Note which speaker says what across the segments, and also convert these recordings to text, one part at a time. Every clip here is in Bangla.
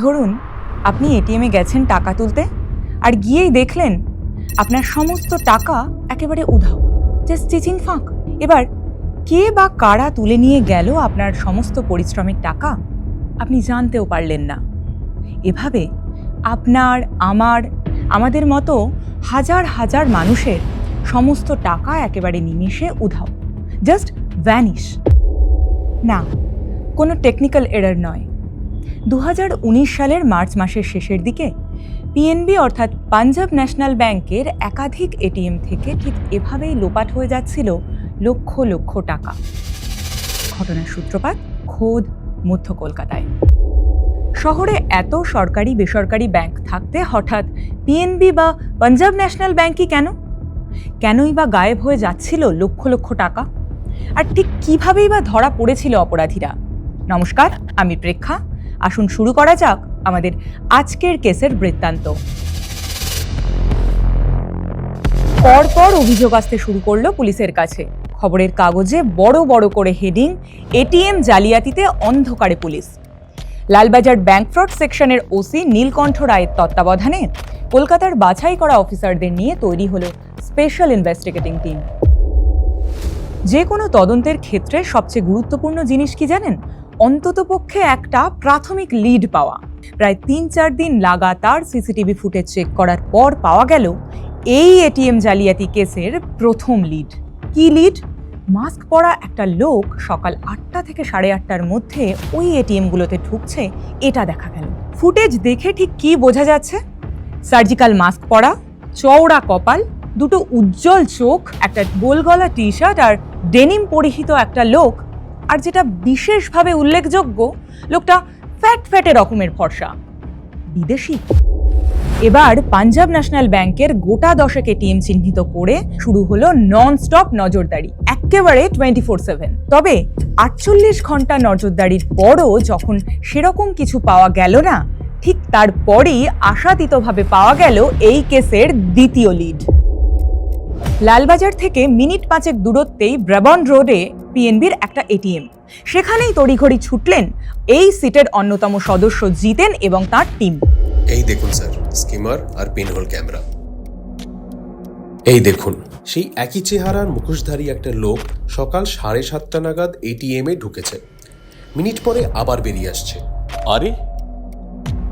Speaker 1: ধরুন, আপনি এটিএমে গেছেন টাকা তুলতে আর গিয়েই দেখলেন আপনার সমস্ত টাকা একেবারে উধাও জাস্ট চিচিং ফাঁক। এবার কে বা কারা তুলে নিয়ে গেল আপনার সমস্ত পরিশ্রমের টাকা? আপনি জানতেও পারলেন না। এভাবে আপনার, আমার, আমাদের মতো হাজার হাজার মানুষের সমস্ত টাকা একেবারে নিমিষে উধাও জাস্ট ভ্যানিশ না, কোনো টেকনিক্যাল এরার নয়। দু হাজার উনিশ সালের মার্চ মাসের শেষের দিকে পিএনবি অর্থাৎ পাঞ্জাব ন্যাশনাল ব্যাংকের একাধিক এটিএম থেকে ঠিক এভাবেই লোপাট হয়ে যাচ্ছিল লক্ষ লক্ষ টাকা। ঘটনার সূত্রপাত খোদ মধ্য কলকাতায়। শহরে এত সরকারি বেসরকারি ব্যাংক থাকতে হঠাৎ পিএনবি বা পাঞ্জাব ন্যাশনাল ব্যাংকই কেন? কেনই বা গায়েব হয়ে যাচ্ছিল লক্ষ লক্ষ টাকা? আর ঠিক কীভাবেই বা ধরা পড়েছিল অপরাধীরা? নমস্কার, আমি প্রেক্ষা। আসুন শুরু করা যাক আমাদের আজকের কেসের বৃত্তান্ত। পরপর অভিযোগ আসতে শুরু করল পুলিশের কাছে। খবরের কাগজে বড় বড় করে হেডিং, এটিএম জালিয়াতিতে অন্ধকারে পুলিশ। লালবাজার ব্যাংক ফ্রড সেকশনের ওসি নীলকণ্ঠ রায়ের তত্ত্বাবধানে কলকাতার বাছাই করা অফিসারদের নিয়ে তৈরি হলো স্পেশাল ইনভেস্টিগেটিং টিম। যে কোনো তদন্তের ক্ষেত্রে সবচেয়ে গুরুত্বপূর্ণ জিনিস কি জানেন? অন্ততপক্ষে একটা প্রাথমিক লিড পাওয়া। প্রায় তিন চার দিন লাগাতার সিসিটিভি ফুটেজ চেক করার পর পাওয়া গেল এই এটিএম জালিয়াতি কেসের প্রথম লিড কি লিড মাস্ক পরা একটা লোক সকাল আটটা থেকে সাড়ে আটটার মধ্যে ওই এটিএমগুলোতে ঢুকছে, এটা দেখা গেল। ফুটেজ দেখে ঠিক কি বোঝা যাচ্ছে? সার্জিক্যাল মাস্ক পরা, চওড়া কপাল, দুটো উজ্জ্বল চোখ, একটা গোলগলা টি শার্ট আর ডেনিম পরিহিত একটা লোক আর যেটা বিশেষভাবে উল্লেখযোগ্য, লোকটা ফ্যাট ফ্যাটে রকমের ফর্সা। বিদেশি। এবার পাঞ্জাব ন্যাশনাল ব্যাংকের গোটা দশকে এটিএম চিহ্নিত করে শুরু হলো নন স্টপ নজরদারি একেবারে টোয়েন্টি ফোর সেভেন। তবে আটচল্লিশ ঘণ্টা নজরদারির পরও যখন সেরকম কিছু পাওয়া গেল না, ঠিক তারপরেই আশাতীতভাবে পাওয়া গেল এই কেসের দ্বিতীয় লিড। লালবাজার থেকে মিনিট পাঁচেক দূরত্বেই ব্রাবন রোডে পিএনবির একটা এটিএম সেখানেই তড়িঘড়ি ছুটলেন এই সিটের অন্যতম সদস্য জিতেন এবং তার টিম
Speaker 2: এই দেখুন স্যার স্কিমার আর পিনহোল ক্যামেরা এই দেখুন সেই একই চেহারার মুখোশধারী একটা লোক সকাল সাড়ে সাতটা নাগাদ এটিএম এ ঢুকেছে। মিনিট পরে আবার বেরিয়ে আসছে।
Speaker 3: আরে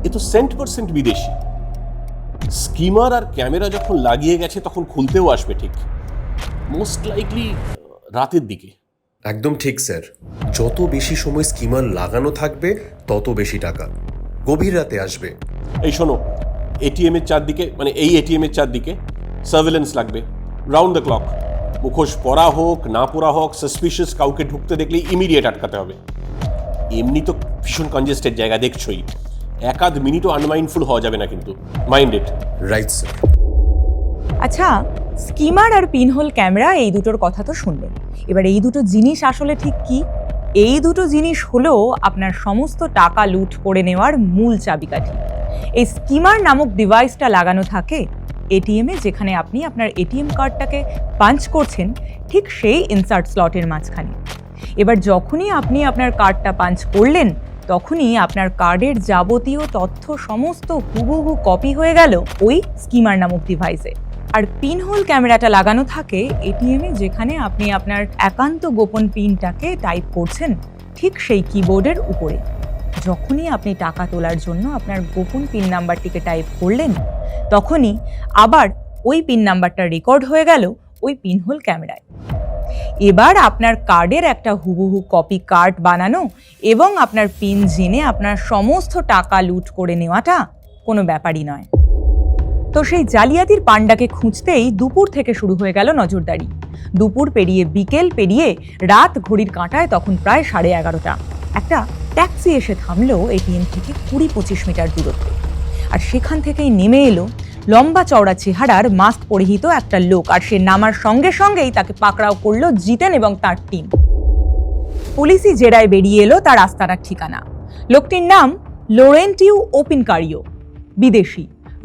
Speaker 3: এ তো সেন্ট পার্সেন্ট বিদেশি। স্কিমার আর ক্যামেরা যখন লাগিয়ে গেছে তখন খুলতেও আসবে ঠিক। মোস্ট লাইকলি রাতের দিকে।
Speaker 2: একদম ঠিক স্যার। যত বেশি সময় স্কিমার লাগানো থাকবে তত বেশি টাকা। গভীর রাতে আসবে।
Speaker 3: এই শোনো এটিএম এর চারদিকে মানে এই এটিএম এর চারদিকে সার্ভেলেন্স লাগবে। রাউন্ড দ্য ক্লক মুখোশ পরা হোক না পরা হোক সাসপিশিয়াস কাউকে ঢুকতে দেখলে ইমিডিয়েট আটকাতে হবে। এমনি তো ভীষণ কনজেস্টেড জায়গা দেখছই। এক আধ মিনিটও আনমাইন্ডফুল হওয়া যাবে না কিন্তু। মাইন্ড ইট
Speaker 2: রাইট স্যার
Speaker 1: আচ্ছা স্কিমার আর পিনহোল ক্যামেরা এই দুটোর কথা তো শুনলেন। এবার এই দুটো জিনিস আসলে ঠিক কি? এই দুটো জিনিস হলো আপনার সমস্ত টাকা লুট করে নেওয়ার মূল চাবিকাঠি। এই স্কিমার নামক ডিভাইসটা লাগানো থাকে এটিএমে যেখানে আপনি আপনার এটিএম কার্ডটাকে পাঞ্চ করছেন ঠিক সেই ইনসার্ট স্লটের মাঝখানে। এবার যখনই আপনি আপনার কার্ডটা পাঞ্চ করলেন, তখনই আপনার কার্ডের যাবতীয় তথ্য সমস্ত হুবহু কপি হয়ে গেল ওই স্কিমার নামক ডিভাইসে আর পিনহোল ক্যামেরাটা লাগানো থাকে এটিএমে যেখানে আপনি আপনার একান্ত গোপন পিনটাকে টাইপ করছেন ঠিক সেই কিবোর্ডের উপরে। যখনই আপনি টাকা তোলার জন্য আপনার গোপন পিন নাম্বারটিকে টাইপ করলেন, তখনই আবার ওই পিন নাম্বারটা রেকর্ড হয়ে গেল ওই পিনহোল ক্যামেরায় এবার আপনার কার্ডের একটা হুবহু কপি কার্ড বানানো এবং আপনার পিন জেনে আপনার সমস্ত টাকা লুট করে নেওয়াটা কোনো ব্যাপারই নয়। তো সেই জালিয়াতির পাণ্ডাকে খুঁজতেই দুপুর থেকে শুরু হয়ে গেল নজরদারি। দুপুর পেরিয়ে বিকেল পেরিয়ে রাত ঘড়ির কাঁটায় তখন প্রায় সাড়ে এগারোটা। একটা ট্যাক্সি এসে থামলো এটিএম থেকে কুড়ি পঁচিশ মিটার দূরত্বে। আর সেখান থেকেই নেমে এলো লম্বা চওড়া চেহারার মাস্ক পরিহিত একটা লোক। আর সে নামার সঙ্গে সঙ্গেই তাকে পাকড়াও করল জিতেন এবং তার টিম। পুলিশি জেরায় বেরিয়ে এলো তার আস্তানার ঠিকানা। লোকটির নাম লোরেন্টিউ ওপিনকারিও। বিদেশি,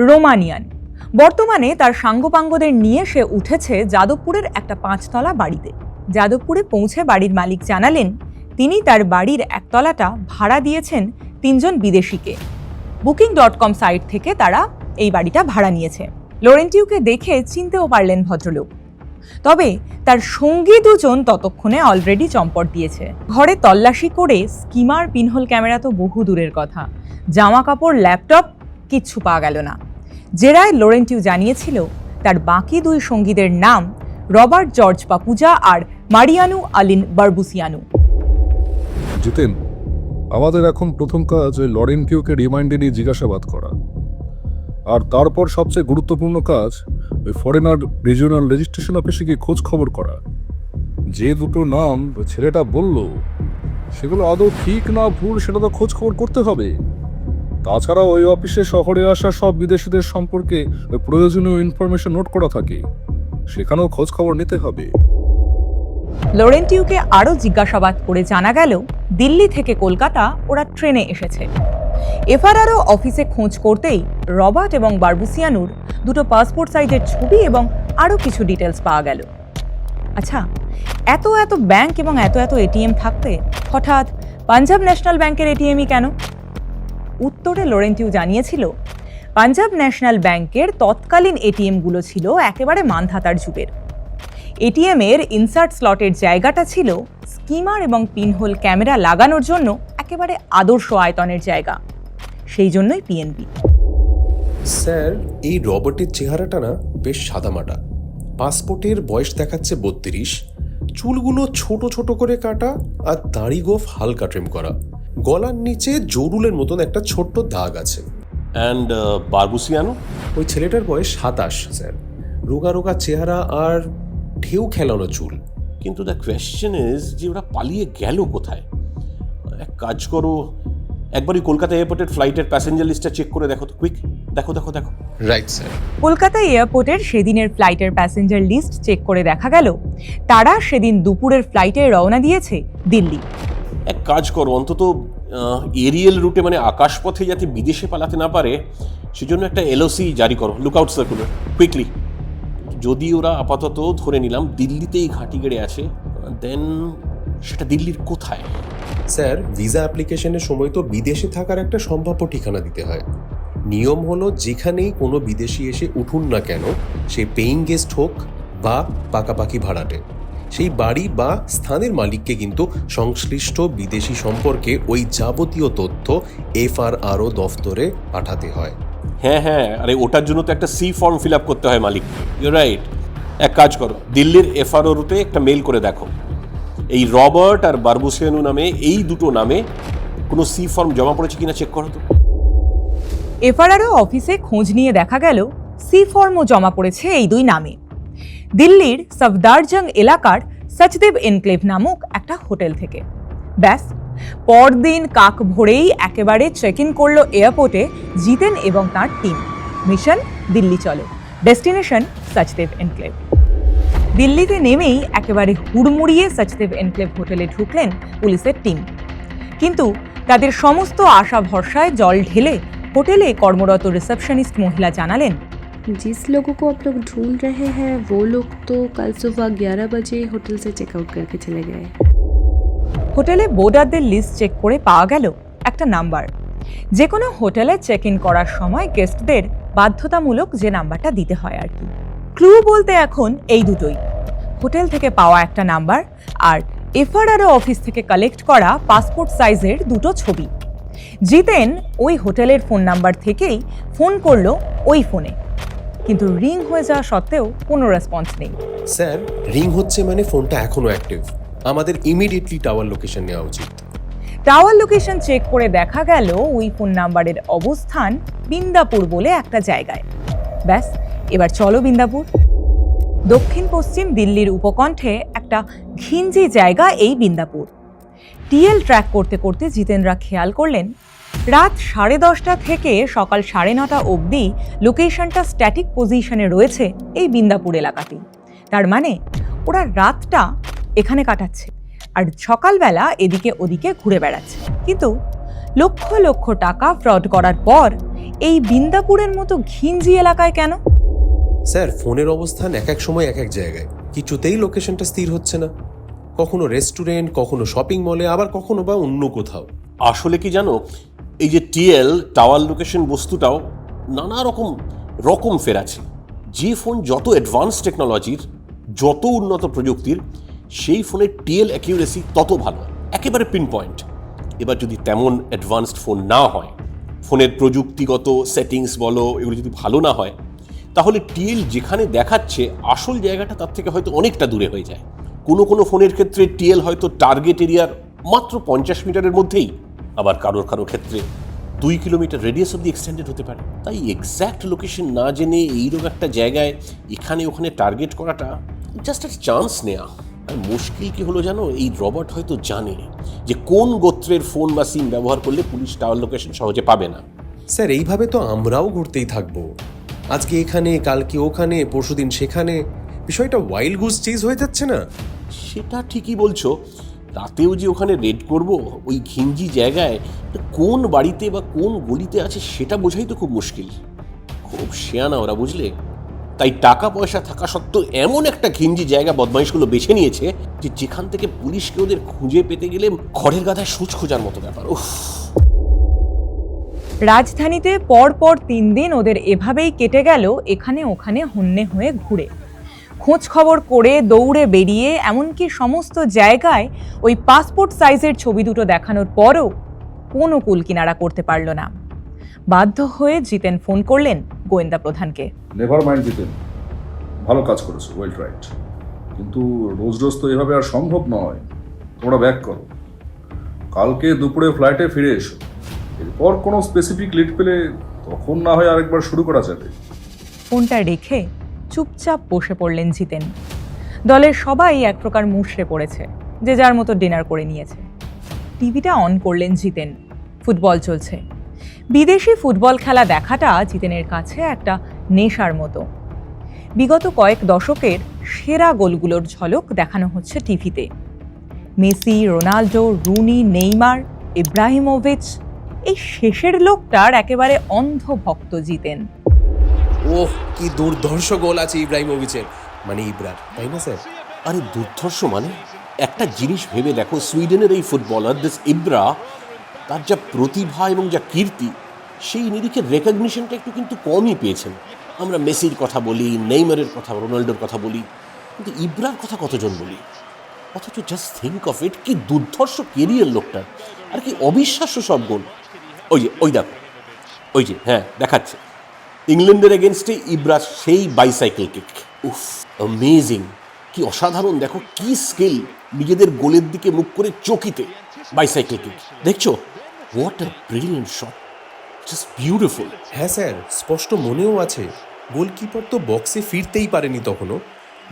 Speaker 1: রোমানিয়ান। বর্তমানে তার সাঙ্গপাঙ্গদের নিয়ে সে উঠেছে যাদবপুরের একটা পাঁচতলা বাড়িতে। যাদবপুরে পৌঁছে বাড়ির মালিক জানালেন, তিনি তার বাড়ির একতলাটা ভাড়া দিয়েছেন তিনজন বিদেশিকে। বুকিং ডট কম সাইট থেকে তারা এই বাড়িটা ভাড়া নিয়েছে। লোরেন্টিউকে দেখে চিনতেও পারলেন ভদ্রলোক। তবে তার সঙ্গী দুজন ততক্ষণে অলরেডি চম্পট দিয়েছে। ঘরে তল্লাশি করে স্কিমার পিনহোল ক্যামেরা তো বহু দূরের কথা। জামা কাপড় ল্যাপটপ কিচ্ছু পাওয়া গেল না। জেরায় লোরেন্টিউ জানিয়েছিল, তার বাকি দুই সঙ্গীদের নাম রবার্ট জর্জ পাপুজা আর মারিয়ানু আলিন বারবুসিয়ানু।
Speaker 4: জিতেন, আমাদের এখন প্রথম কাজ ওই লরেন কিউকে রিমাইন্ডে নিয়ে জিজ্ঞাসাবাদ করা। আর তারপর সবচেয়ে গুরুত্বপূর্ণ কাজ ওই ফরেনার রিজিওনাল রেজিস্ট্রেশন অফিসে গিয়ে খোঁজ খবর করা। যে দুটো নাম ছেলেটা বলল, সেগুলো আদৌ ঠিক না ভুল সেটা তো খোঁজ খবর করতে হবে। তাছাড়া ওই অফিসে শহরে আসা সব বিদেশিদের সম্পর্কে ওই প্রয়োজনীয় ইনফরমেশন নোট করা থাকে। সেখানেও খোঁজ খবর নিতে হবে।
Speaker 1: লরেন্টিউকে আরও জিজ্ঞাসাবাদ করে জানা গেল, দিল্লি থেকে কলকাতা ওরা ট্রেনে এসেছে। এফআরআরও অফিসে খোঁজ করতেই রবার্ট এবং বারবুসিয়ানুর দুটো পাসপোর্ট সাইজের ছবি এবং আরও কিছু ডিটেলস পাওয়া গেল। আচ্ছা এত এত ব্যাংক এবং এত এত এটিএম থাকতে হঠাৎ পাঞ্জাব ন্যাশনাল ব্যাংকের এটিএমই কেন? উত্তরে লোরেন্টিউ জানিয়েছিল, পাঞ্জাব ন্যাশনাল ব্যাংকের তৎকালীন এটিএমগুলো ছিল একেবারে মানধাতার যুগের। এটিএম এর ইনসার্ট স্লটের জায়গাটা ছিল স্কিমার এবং পিনহোল ক্যামেরা লাগানোর জন্য একেবারে আদর্শ আয়তনের জায়গা। সেই জন্যই পিএনবি
Speaker 2: স্যার, এই রবার্টের চেহারাটা না বেশ সাদামাটা। পাসপোর্টের বয়স দেখাচ্ছে বত্রিশ, চুলগুলো ছোট ছোট করে কাটা আর দাড়ি গোফ হালকা ট্রিম করা। গলার নিচে জরুলের মতন একটা ছোট্ট দাগ আছে।
Speaker 3: And Barbusiano?
Speaker 2: ওই ছেলেটার বয়স সাতাশ স্যার। রোগা রোগা চেহারা আর ঢেউ খেলানো চুল।
Speaker 3: কিন্তু দ্য কোয়েশ্চেন ইজ যে ওরা পালিয়ে গেল কোথায়? এক কাজ করো একবারই কলকাতা এয়ারপোর্টের ফ্লাইটের প্যাসেঞ্জার লিস্টটা চেক করে দেখো তো কুইক দেখো দেখো দেখো।
Speaker 2: রাইট স্যার
Speaker 1: কলকাতা এয়ারপোর্টের সেদিনের ফ্লাইটের প্যাসেঞ্জার লিস্ট চেক করে দেখা গেল। তারা সেদিন দুপুরের ফ্লাইটে রওনা দিয়েছে দিল্লি।
Speaker 3: এক কাজ করো, অন্তত এরিয়াল রুটে মানে আকাশপথে যাতে বিদেশে পালাতে না পারে, সেজন্য একটা এলওসি জারি করো লুকআউট সার্কুলার কুইকলি যদি ওরা আপাতত ধরে নিলাম দিল্লিতেই ঘাঁটি গেড়ে আছে দেন সেটা দিল্লির কোথায়?
Speaker 2: স্যার ভিসা অ্যাপ্লিকেশনের সময় তো বিদেশে থাকার একটা সম্ভাব্য ঠিকানা দিতে হয়। নিয়ম হলো যেখানেই কোনো বিদেশি এসে উঠুন না কেন, সে পেইং গেস্ট হোক বা পাকাপাকি ভাড়াটে। সেই বাড়ি বা স্থানের মালিককে কিন্তু সংশ্লিষ্ট বিদেশি সম্পর্কে ওই যাবতীয় তথ্য এফআরআরও দফতরে পাঠাতে হয়।
Speaker 3: হ্যাঁ হ্যাঁ আরে ওটার জন্য তো একটা সি ফর্ম ফিল আপ করতে হয় মালিক। ইউ রাইট এক কাজ করো দিল্লির এফআরওতে একটা মেল করে দেখো। এই রবার্ট আর বারবুসিয়ানু নামে এই দুটো নামে কোনো সি ফর্ম জমা পড়েছে কিনা চেক করো তো।
Speaker 1: এফআরআরও অফিসে খোঁজ নিয়ে দেখা গেল সি ফর্মও জমা পড়েছে এই দুই নামে। দিল্লির সফদারজং এলাকার সচদেব এনক্লেভ নামক একটা হোটেল থেকে। ব্যাস, পরদিন কাক ভোরেই একেবারে চেক ইন করল এয়ারপোর্টে জিতেন এবং তার টিম মিশন দিল্লি চলো। Destination Sachdev enclave. দিল্লিতে নেমেই একেবারে হুড়মুড়িয়ে সচদেব এনক্লেভ হোটেলে ঢুকলেন পুলিশের টিম কিন্তু তাদের সমস্ত আশা ভরসায় জল ঢেলে হোটেলে কর্মরত রিসেপশনিস্ট মহিলা জানালেন
Speaker 5: जिस लोगों को आप लोग ढूंढ रहे हैं वो लोग तो कल सुबह 11 बजे होटल से चेकआउट करके चले गए
Speaker 1: হোটেলে বোর্ডারদের লিস্ট চেক করে পাওয়া গেল একটা নাম্বার যে কোনো হোটেলে চেক ইন করার সময় গেস্টদের বাধ্যতামূলক যে নাম্বারটা দিতে হয় আর কি ক্লু বলতে এখন এই দুটোই হোটেল থেকে পাওয়া একটা নাম্বার আর এফআরআরও অফিস থেকে কালেক্ট করা পাসপোর্ট সাইজের দুটো ছবি জিতেন ওই হোটেলের ফোন নাম্বার থেকেই ফোন করলো ওই ফোনে কিন্তু রিং হয়ে যাওয়া সত্ত্বেও কোনো রেসপন্স নেই।
Speaker 2: স্যার রিং হচ্ছে মানে ফোনটা এখনও অ্যাক্টিভ। আমাদের ইমিডিয়েটলি টাওয়ার লোকেশন নেওয়া উচিত।
Speaker 1: টাওয়ার লোকেশন চেক করে দেখা গেল ওই ফোন নাম্বারের অবস্থান বিন্দাপুর বলে একটা জায়গায়। ব্যাস এবার চলো বিন্দাপুর। দক্ষিণ পশ্চিম দিল্লির উপকণ্ঠে একটা ঘিঞ্জি জায়গা এই বিন্দাপুর। টিএল ট্র্যাক করতে করতে জিতেনরা খেয়াল করলেন রাত সাড়ে দশটা থেকে সকাল সাড়ে নটা অবধি লোকেশনটা স্ট্যাটিক পজিশনে রয়েছে এই বিন্দাপুর এলাকাতেই তার মানে ওরা রাতটা এখানে কাটাচ্ছে আর সকালবেলা এদিকে ওদিকে ঘুরে বেড়াচ্ছে। কিন্তু লক্ষ লক্ষ টাকা ফ্রড করার পর এই বিন্দাপুরের মতো ঘিঞ্জি এলাকায় কেন?
Speaker 2: স্যার ফোনের অবস্থান এক এক সময় এক এক জায়গায়। কিছুতেই লোকেশনটা স্থির হচ্ছে না। কখনো রেস্টুরেন্ট কখনো শপিং মলে আবার কখনো বা অন্য কোথাও।
Speaker 3: আসলে কি জানো এই যে টিএল টাওয়ার লোকেশন বস্তুটাও নানা রকম রকম ফেরাছে যে ফোন যত অ্যাডভান্স টেকনোলজির যত উন্নত প্রযুক্তির, সেই ফোনের টিএল অ্যাকিউরেসি তত ভালো। একেবারে পিন পয়েন্ট এবার যদি তেমন অ্যাডভান্সড ফোন না হয় ফোনের প্রযুক্তিগত সেটিংস বলো, এগুলো যদি ভালো না হয়, তাহলে টিএল যেখানে দেখাচ্ছে, আসল জায়গাটা তার থেকে হয়তো অনেকটা দূরে হয়ে যায়। কোনো কোনো ফোনের ক্ষেত্রে টিএল হয়তো টার্গেট এরিয়ার মাত্র পঞ্চাশ মিটারের মধ্যেই। আবার কারোর কারোর ক্ষেত্রে দুই কিলোমিটার রেডিয়াস অব্দি এক্সটেন্ডেড হতে পারে। তাই এক্স্যাক্ট লোকেশন না জেনে এইরকম একটা জায়গায় এখানে ওখানে টার্গেট করাটা জাস্ট একটা চান্স নেওয়া আর মুশকিল কি হলো জানো? এই রবার্ট হয়তো জানে যে কোন গোত্রের ফোন বা সিম ব্যবহার করলে পুলিশ টাওয়ার লোকেশন সহজে পাবে না।
Speaker 2: স্যার এইভাবে তো আমরাও ঘুরতেই থাকব। আজকে এখানে কালকে ওখানে পরশুদিন সেখানে। বিষয়টা ওয়াইল্ড গুজ চিজ হয়ে যাচ্ছে না?
Speaker 3: সেটা ঠিকই বলছো। রাতেও যে ওখানে রেড করব, ওই ঘিঞ্জি জায়গায় কোন বাড়িতে বা কোন গলিতে আছে সেটা বোঝাই তো খুব মুশকিল। খুব শেয়ানা ওরা, বুঝলে? তাই টাকা পয়সা থাকা সত্ত্বেও এমন একটা ঘিঞ্জি জায়গা বদমাইশগুলো বেছে নিয়েছে যে যেখান থেকে পুলিশকে ওদের খুঁজে পেতে গেলে খড়ের গাদায় সুচ খোঁজার মতো ব্যাপার, উফ।
Speaker 1: রাজধানীতে পরপর তিন দিন ওদের এভাবেই কেটে গেল, এখানে ওখানে হন্যে হয়ে ঘুরে। খোঁজ খবর করে দৌড়ে বেরিয়ে এমনকি সমস্ত জায়গায় ওই পাসপোর্ট সাইজের ছবি দুটো দেখানোর পরও কোনো কুল কিনারা করতে পারল না। বাধ্য হয়ে জিতেন ফোন করলেন গোয়েন্দা প্রধানকে।
Speaker 4: Never mind Jiten. ভালো কাজ করেছ ওয়েল রাইট কিন্তু রোজ রোজ তো এভাবে আর সম্ভব নয়। তোমরা ব্যাক করো। কালকে দুপুরে ফ্লাইটে ফিরে এসো। এরপর কোনো স্পেসিফিক লিড পেলে তখন না হয় আরেকবার শুরু করা যাবে।
Speaker 1: ফোনটা রেখে চুপচাপ বসে পড়লেন জিতেন। দলের সবাই এক প্রকার মুষড়ে পড়েছে, যে যার মতো ডিনার করে নিয়েছে। টিভিটা অন করলেন জিতেন। ফুটবল চলছে। বিদেশি ফুটবল খেলা দেখাটা জিতেনের কাছে একটা নেশার মতো। বিগত কয়েক দশকের সেরা গোলগুলোর ঝলক দেখানো হচ্ছে টিভিতে। Messi Ronaldo Rooney, Neymar, Ibrahimovic, এই শেষের লোকটার একেবারে অন্ধ ভক্ত জিতেন।
Speaker 2: ওহ, কি দুর্ধর্ষ গোল আছে ইব্রাহিমোভিচের। মানে ইব্রার, তাই না, স্যার?
Speaker 3: আরে দুর্ধর্ষ মানে? একটা জিনিস ভেবে দেখো, সুইডেনের এই ফুটবলার, দিস ইব্রা, তার যা প্রতিভা এবং যা কীর্তি, সেই নিরিখে রেকগনিশনটা একটু কিন্তু কমই পেয়েছেন। আমরা মেসির কথা বলি, নেইমারের কথা, রোনাল্ডোর কথা বলি, কিন্তু ইব্রার কথা কতজন বলি? অথচ জাস্ট থিঙ্ক অফ ইট কি দুর্ধর্ষ কেরিয়ার লোকটার। আর কি অবিশ্বাস্য সব গোল। ওই যে, ওই দেখো, ওই যে হ্যাঁ দেখাচ্ছে। ইংল্যান্ডের এগেনস্টে ইব্রা সেই বাইসাইকেল কিক উফ অ্যামেজিং কি অসাধারণ দেখো কি স্কিল নিজেদের গোলের দিকে মুখ করে চকিতে বাইসাইকেল কিক দেখছ? What a brilliant shot just beautiful
Speaker 2: হ্যাঁ স্যার স্পষ্ট মনেও আছে। গোলকিপার তো বক্সে ফিরতেই পারেনি তখনও।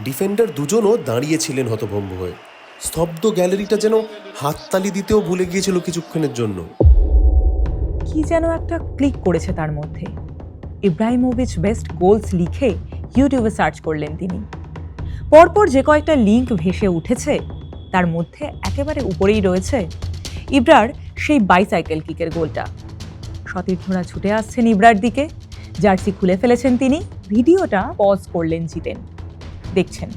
Speaker 2: ডিফেন্ডার দুজনও দাঁড়িয়েছিলেন হতভম্ব হয়ে। স্তব্ধ গ্যালারিটা যেন হাততালি দিতেও ভুলে গিয়েছিল কিছুক্ষণের জন্য।
Speaker 1: কি যেন একটা ক্লিক করেছে তার মধ্যে। ইব্রাহিমোভিচ বেস্ট গোলস লিখে ইউটিউবে সার্চ করলেন তিনি। পরপর যে কয়েকটা লিঙ্ক ভেসে উঠেছে, তার মধ্যে একেবারে উপরেই রয়েছে ইব্রার সেই বাইসাইকেল কিকের গোলটা। সতীর্থরা ছুটে আসছেন ইব্রার দিকে, জার্সি খুলে ফেলেছেন তিনি, ভিডিওটা পজ করলেন জিতেন। দেখছেন,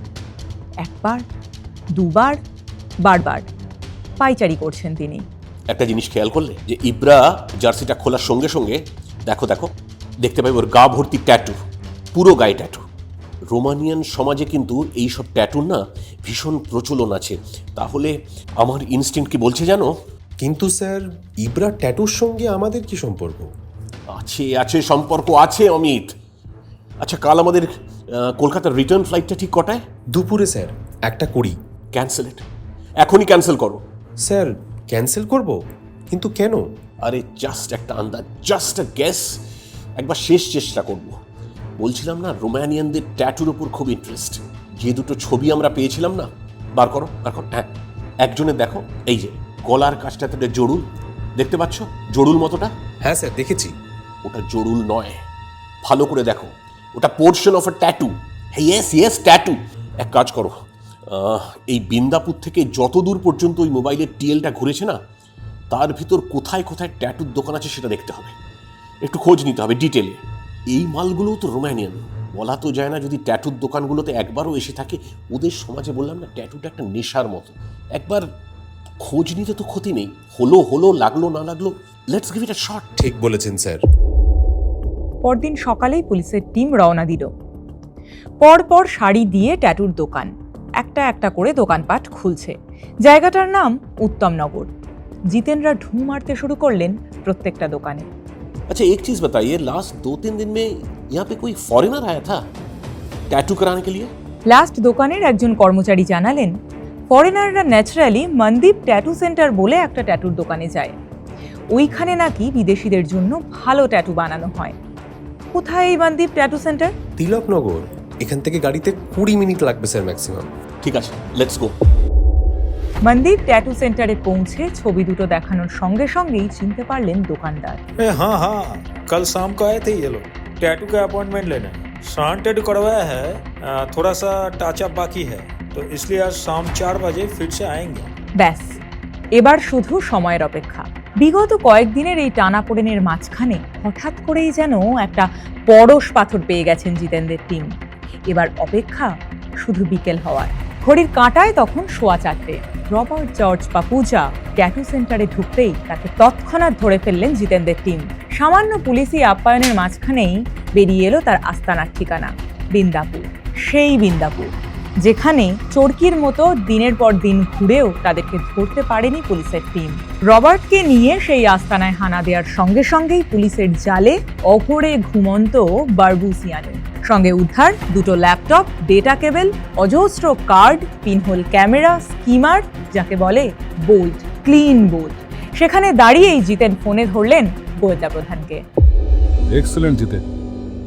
Speaker 1: একবার, দুবার, বারবার পাইচারি করছেন তিনি।
Speaker 3: একটা জিনিস খেয়াল করলে যে ইব্রা জার্সিটা খোলার সঙ্গে সঙ্গে দেখো দেখো দেখতে পাই ওর গা ভর্তি ট্যাটু পুরো গায়ে ট্যাটু রোমানিয়ান সমাজে কিন্তু এই সব ট্যাটুর না ভীষণ প্রচলন আছে। তাহলে আমার ইনস্টিংক্ট কি বলছে জানো?
Speaker 2: কিন্তু স্যার ইব্রার ট্যাটুর সঙ্গে আমাদের কি সম্পর্ক?
Speaker 3: আছে আছে সম্পর্ক আছে অমিত। আচ্ছা কাল আমাদের কলকাতার রিটার্ন ফ্লাইটটা ঠিক কটায়?
Speaker 2: দুপুরে স্যার একটা করি
Speaker 3: ক্যান্সেল ইট এখনই ক্যান্সেল করো।
Speaker 2: স্যার ক্যান্সেল করব? কিন্তু কেন?
Speaker 3: আরে জাস্ট একটা আন্দাজ জাস্ট আ গ্যাস একবার শেষ চেষ্টা করব। বলছিলাম না রোমানিয়ানদের ট্যাটুর ওপর খুব ইন্টারেস্ট যে দুটো ছবি আমরা পেয়েছিলাম না বার করো বার করো হ্যাঁ। একজনের দেখো এই যে গলার কাছটাতে একটা জরুল। দেখতে পাচ্ছ? জরুল মতোটা?
Speaker 2: হ্যাঁ স্যার দেখেছি।
Speaker 3: ওটা জড়ুল নয়। ভালো করে দেখো। ওটা portion of a tattoo yes yes tattoo এক কাজ করো। এই বিন্দাপুর থেকে যত দূর পর্যন্ত ওই মোবাইলের টিএলটা ঘুরেছে না তার ভিতর কোথায় কোথায় ট্যাটুর দোকান আছে সেটা দেখতে হবে। একটু খোঁজ নিতে হবে ডিটেলে এই মালগুলোও তো রোমানিয়ান। বলা তো যায় না যদি ট্যাটুর দোকানগুলোতে একবারও এসে থাকে ওদের সমাজে বললাম না ট্যাটুটা একটা নেশার মতো। একবার খোঁজ নিতে তো ক্ষতি নেই। হলো হলো লাগল না লাগল let's give it a shot
Speaker 2: ঠিক বলেছেন স্যার।
Speaker 1: পরদিন সকালেই পুলিশের টিম রওনা দিল। পরপর শাড়ি দিয়ে ট্যাটুর দোকান। একটা একটা করে দোকানপাট খুলছে। জায়গাটার নাম উত্তমনগর। জিতেনরা ঢু মারতে শুরু করলেন প্রত্যেকটা দোকানে।
Speaker 3: अच्छा एक चीज बताइए लास्ट दो तीन दिन में यहाँ पे कोई फॉरेनर आया था टैटू कराने के लिए
Speaker 1: লাস্ট দোকানের একজন কর্মচারী জানালেন ফরেনাররা ন্যাচারালি মনদীপ ট্যাটু সেন্টার বলে একটা ট্যাটুর দোকানে যায় ওইখানে নাকি বিদেশিদের জন্য ভালো ট্যাটু বানানো হয় কোথায় এই মনদীপ ট্যাটু সেন্টার
Speaker 2: তিলকনগর এখান থেকে গাড়িতে কুড়ি মিনিট লাগবে স্যার ম্যাক্সিমাম
Speaker 3: ठीक है लेट्स गो
Speaker 1: মনদীপ ট্যাটু সেন্টারে পৌঁছে ছবি দুটো দেখানোর সঙ্গে সঙ্গেই চিনতে পারলেন দোকানদার
Speaker 6: ए, हाँ हाँ कल शाम को आए थे ये लोग टैटू का अपॉइंटमेंट लेने शान टैटू करवाया है आ, थोड़ा सा टचअप बाकी है तो इसलिए आज शाम चार बजे फिर से आएंगे
Speaker 1: ব্যাস এবার শুধু সময়ের অপেক্ষা বিগত কয়েকদিনের এই টানাপোড়েনের মাঝখানে হঠাৎ করেই যেন একটা পরশ পাথর পেয়ে গেছেন জিতেনদের টিম এবার অপেক্ষা শুধু বিকেল হওয়ার ঘড়ির কাঁটায় তখন সোয়া চারটে রবার্ট জর্জ বা পূজা ট্যাটু সেন্টারে ঢুকতেই তাকে তৎক্ষণাৎ ধরে ফেললেন জিতেন্দ্রের টিম। সামান্য পুলিশি আপ্যায়নের মাঝখানেই বেরিয়ে এলো তার আস্তানার ঠিকানা, বিন্দাপুর, সেই বিন্দাপুর, যেখানে চরকির মতো দিনের পর দিন ঘুরেও তাদেরকে ধরতে পারেনি পুলিশের টিম। রবার্টকে নিয়ে সেই আস্তানায় হানা দেওয়ার সঙ্গে সঙ্গেই পুলিশের জালে অঘরে ঘুমন্ত বারবুসিয়ানো সঙ্গে উদ্ধার দুটো ল্যাপটপ ডেটা কেবল অজস্র কার্ড পিনহোল ক্যামেরা স্কিমার যাকে বলে বোল্ট ক্লিন বোল্ট সেখানে দাঁড়িয়েই জিতেন ফোনে ধরলেন গোয়েন্দা প্রধানকে।
Speaker 4: এক্সেলেন্ট জিতে।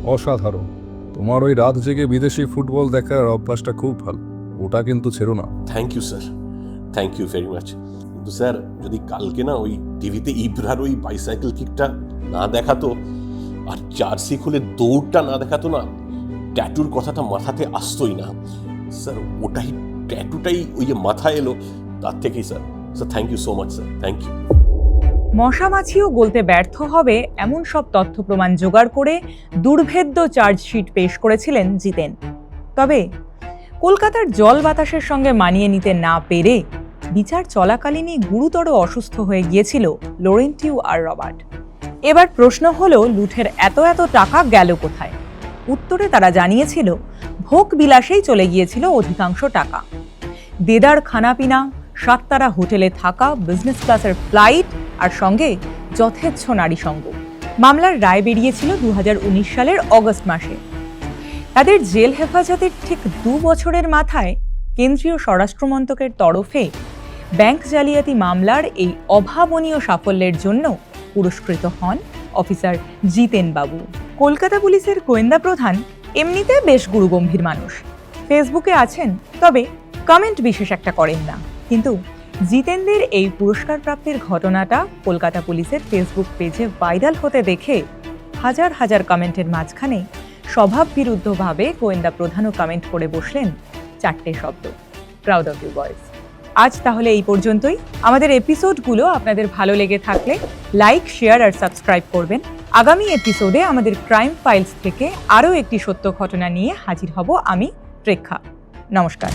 Speaker 4: অসাধারণ। তোমার ওই রাত জেগে বিদেশি ফুটবল দেখার অভ্যাসটা খুব ভালো। ওটা কিন্তু ছেড়ো না।
Speaker 3: Thank you sir thank you very much কিন্তু স্যার যদি কালকে না ওই টিভিতে ইব্রার ওই বাইসাইকেল কিকটা না দেখাতো আর জার্সি খুলে দৌড়টা না দেখাতো না ট্যাটুর কথাটা মাথাতে আসতোই না। স্যার ওটাই ট্যাটুটাই ওই যে মাথায় এলো, তার থেকেই sir sir thank you so much sir thank you
Speaker 1: মশামাছিও গলতে ব্যর্থ হবে এমন সব তথ্য প্রমাণ জোগাড় করে দুর্ভেদ্য চার্জশিট পেশ করেছিলেন জিতেন। তবে কলকাতার জল বাতাসের সঙ্গে মানিয়ে নিতে না পেরে বিচার চলাকালীনই গুরুতর অসুস্থ হয়ে গিয়েছিল লোরেন্টিউ আর রবার্ট। এবার প্রশ্ন হলো, লুঠের এত এত টাকা গেল কোথায়? উত্তরে তারা জানিয়েছিল, ভোগ বিলাসেই চলে গিয়েছিল অধিকাংশ টাকা। দেদার খানাপিনা, সাততারা হোটেলে থাকা বিজনেস ক্লাসের ফ্লাইট আর সঙ্গে যথেচ্ছ নারী সঙ্গ। মামলার রায় বেরিয়েছিল দু হাজার উনিশ সালের অগস্ট মাসে। তাদের জেল হেফাজতের ঠিক দু বছরের মাথায় কেন্দ্রীয় স্বরাষ্ট্রমন্ত্রকের তরফে ব্যাংক জালিয়াতি মামলার এই অভাবনীয় সাফল্যের জন্য পুরস্কৃত হন অফিসার জিতেন বাবু কলকাতা পুলিশের গোয়েন্দা প্রধান এমনিতে বেশ গুরুগম্ভীর মানুষ। ফেসবুকে আছেন, তবে কমেন্ট বিশেষ একটা করেন না। কিন্তু জিতেন্দ্রের এই পুরস্কার প্রাপ্তির ঘটনাটা কলকাতা পুলিশের ফেসবুক পেজে ভাইরাল হতে দেখে হাজার হাজার কমেন্টের মাঝখানে স্বভাব বিরুদ্ধভাবে গোয়েন্দা প্রধানও কমেন্ট করে বসলেন চারটে শব্দ। প্রাউড অফ ইউ বয়েস আজ তাহলে এই পর্যন্তই। আমাদের এপিসোডগুলো আপনাদের ভালো লেগে থাকলে লাইক শেয়ার আর সাবস্ক্রাইব করবেন। আগামী এপিসোডে আমাদের ক্রাইম ফাইলস থেকে আরও একটি সত্য ঘটনা নিয়ে হাজির হব আমি প্রেক্ষা নমস্কার।